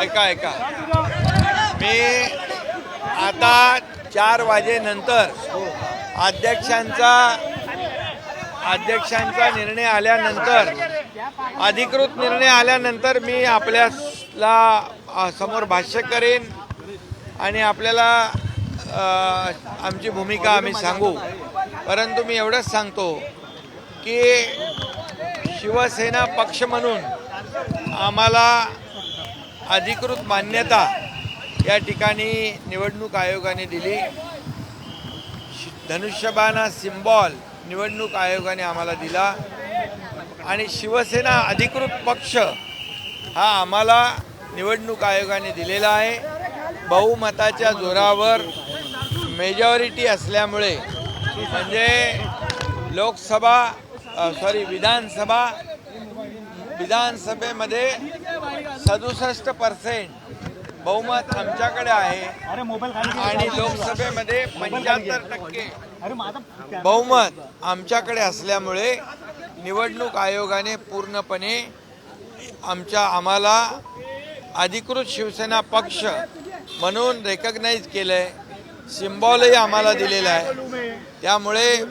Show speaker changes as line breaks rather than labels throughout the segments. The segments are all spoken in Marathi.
ऐका ऐका. मी आता चार वाजेनंतर अध्यक्षांचा अध्यक्षांचा निर्णय आल्यानंतर अधिकृत निर्णय आल्यानंतर मी आपल्याला समोर भाष्य करेन आणि आपल्याला आमची भूमिका आम्ही सांगू. परंतु मी एवढंच सांगतो की शिवसेना पक्ष म्हणून आम्हाला अधिकृत मान्यता या ठिकाणी निवडणूक आयोगाने दिली. शि- धनुष्यबाणा सिम्बॉल निवडणूक आयोगाने आम्हाला दिला. आणि शिवसेना अधिकृत पक्ष हा आम्हाला निवडणूक आयोगाने दिलेला आहे. बहुमताच्या जोरावर मेजॉरिटी असल्यामुळे म्हणजे लोकसभा सॉरी विधानसभा विधानसभेमध्ये सदुसष्ट पर्सेंट बहुमत आमच्याकडे आहे. आणि लोकसभेमध्ये पंच्याहत्तर टक्के बहुमत आमच्याकडे असल्यामुळे निवडणूक आयोगाने पूर्णपणे आमच्या आम्हाला अधिकृत शिवसेना पक्ष म्हणून रेकग्नाईज केलं आहे सिम्बॉलही आम्हाला दिलेला आहे. त्यामुळे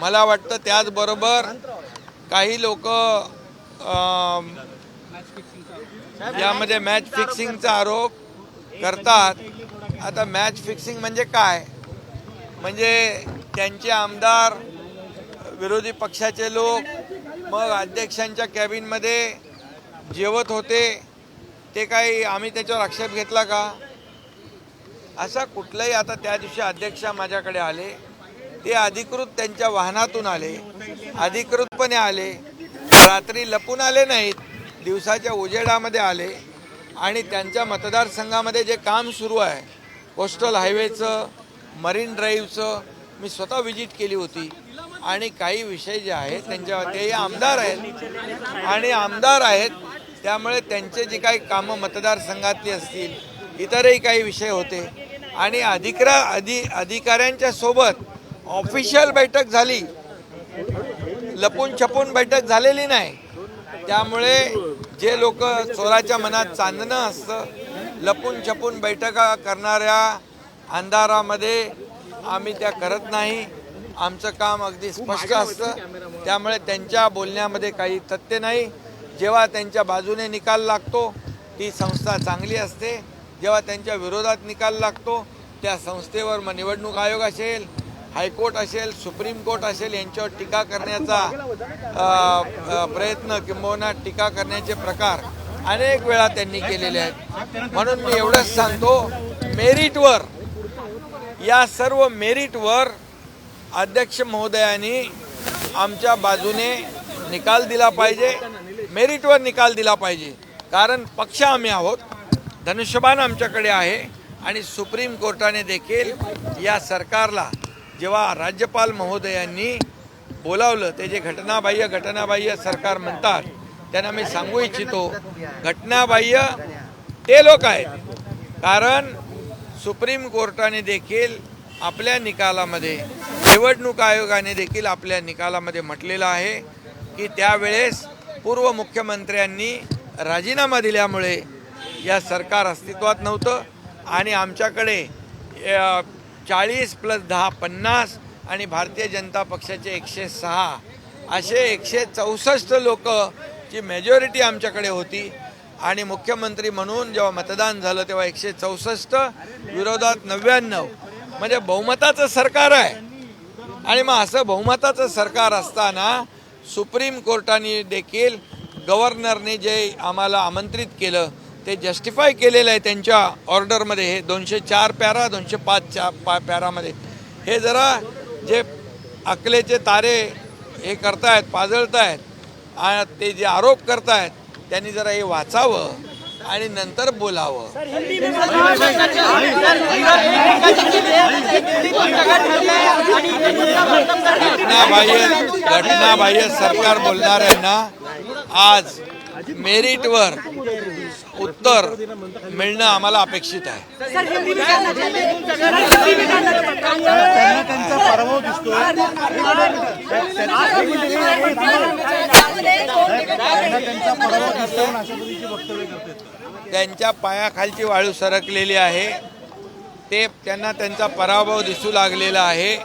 मला वाटतं त्याचबरोबर काही लोक यामध्ये मॅच फिक्सिंगचा आरोप करतात. आता मॅच फिक्सिंग म्हणजे काय? म्हणजे त्यांचे आमदार विरोधी पक्षाचे लोक मग अध्यक्षांच्या कॅबिनमध्ये जेवत होते. ते काही आम्ही त्याच्यावर आक्षेप घेतला का? असा कुठलाही आता त्या दिवशी अध्यक्ष माझ्याकडे आले. ते अधिकृत त्यांच्या वाहनातून आले. अधिकृतपणे आले. रात्री लपून आले नाहीत. दिवसाच्या उजेडामध्ये आले आणि त्यांच्या मतदारसंघामध्ये जे काम सुरू आहे कोस्टल हायवेचं मरीन ड्राईव्हचं मी स्वतः व्हिजिट केली होती. आणि काही विषय जे आहेत त्यांच्या तेही आमदार आहेत. आणि आमदार आहेत त्यामुळे त्यांचे जे काही कामं मतदारसंघातली असतील इतरही काही विषय होते. आणि अधिकरा अधि अधिकाऱ्यांच्या सोबत ऑफिशियल बैठक झाली. लपून छपून बैठक झालेली नाही. त्यामुळे जे लोक चोराच्या मनात चांदणं असतं लपून छपून बैठका करणाऱ्या अंधारामध्ये आम्ही त्या करत नाही. आमचं काम अगदी स्पष्ट असतं. त्यामुळे त्यांच्या बोलण्यामध्ये काही तथ्य नाही. जेव्हा त्यांच्या बाजूने निकाल लागतो ती संस्था चांगली असते. जेव्हा त्यांच्या विरोधात निकाल लागतो त्या संस्थेवर मग निवडणूक आयोग असेल हायकोर्ट असेल सुप्रीम कोर्ट असेल यांच्यावर टीका करण्याचा प्रयत्न किंबहुना टीका करण्याचे प्रकार अनेक वेळा त्यांनी केलेले आहेत. म्हणून मी एवढंच सांगतो मेरिटवर या सर्व मेरिटवर अध्यक्ष महोदयांनी आमच्या बाजूने निकाल दिला पाहिजे मेरिटवर निकाल दिला पाहिजे. कारण पक्ष आम्ही आहोत धनुष्यबाण आमच्याकडे आहे आणि सुप्रीम कोर्टाने देखील या सरकारला जेव्हा राज्यपाल महोदयांनी बोलावलं ते जे घटनाबाह्य घटनाबाह्य सरकार म्हणतात त्यांना मी सांगू इच्छितो घटनाबाह्य ते लोक आहेत. कारण सुप्रीम कोर्टाने देखील आपल्या निकालामध्ये निवडणूक आयोगाने देखील आपल्या निकालामध्ये म्हटलेलं आहे की त्यावेळेस पूर्व मुख्यमंत्र्यांनी राजीनामा दिल्यामुळे या सरकार अस्तित्वात नव्हतं आणि आमच्याकडे चाळीस प्लस दहा पन्नास आणि भारतीय जनता पक्षाचे एकशे सहा. असे एकशे चौसष्ट लोकची मेजॉरिटी आमच्याकडे होती. आणि मुख्यमंत्री म्हणून जेव्हा मतदान झालं तेव्हा एकशे चौसष्ट विरोधात नव्याण्णव. म्हणजे बहुमताचं सरकार आहे. आणि मग असं बहुमताचं सरकार असताना सुप्रीम कोर्टाने देखील गव्हर्नरने जे आम्हाला आमंत्रित केलं ते जस्टिफाय केलेलं आहे त्यांच्या ऑर्डरमध्ये हे दोनशे चार पॅरा दोनशे पाच चा पा पॅरामध्ये हे जरा जे अकलेचे तारे हे करतायत पाजळतायत आणि ते जे आरोप करतायत त्यांनी जरा हे वाचावं आणि नंतर बोलावं. घटनाबाह्य घटनाबाह्य सरकार बोलणाऱ्यांना आज मेरिटवर उत्तर मिळणं आम्हाला अपेक्षित आहे.
त्यांचा पराभव दिसतोय. त्यांना त्यांचा पराभव दिसतोय. अशा पद्धतीची वक्तव्य करतात
त्यांच्या पायाखालची वाळू सरकलेली आहे. ते त्यांना त्यांचा पराभव दिसू लागलेला आहे.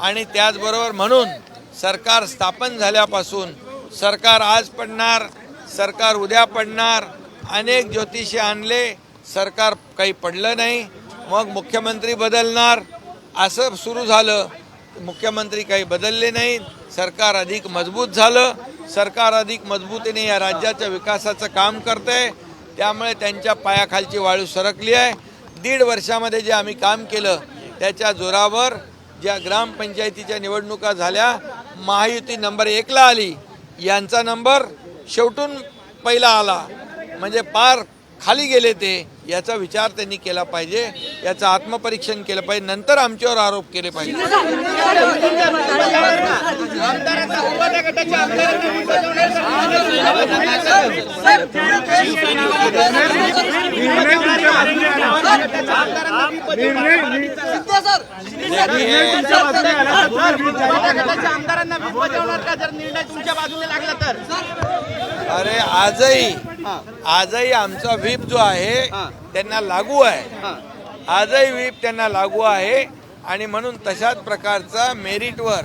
आणि त्याचबरोबर म्हणून सरकार स्थापन झाल्यापासून सरकार आज पडणार सरकार उद्या पडणार अनेक ज्योतिषी आणले सरकार काही पडलं नाही. मग मुख्यमंत्री बदलणार असं सुरू झालं. मुख्यमंत्री काही बदलले नाहीत सरकार अधिक मजबूत झालं. सरकार अधिक मजबूतीने या राज्याच्या विकासाचं काम करतंय. त्यामुळे त्यांच्या पायाखालची वाळू सरकली आहे. दीड वर्षामध्ये जे आम्ही काम केलं त्याच्या जोरावर ज्या ग्रामपंचायतीच्या निवडणुका झाल्या महायुती नंबर एकला आली. यांचा नंबर शेवटून पहिला आला. म्हणजे पार खाली गेले ते याचा विचार त्यांनी केला पाहिजे याचं आत्मपरीक्षण केलं पाहिजे नंतर आमच्यावर आरोप केले पाहिजे.
आमदारांना व्हीप बजावणार का? जर निर्णय तुमच्या बाजूने लागला तर?
अरे आजही आजही आमचा व्हीप जो आहे त्यांना लागू आहे. आजही व्हीप त्यांना लागू आहे. आणि म्हणून तशाच प्रकारचा मेरिटवर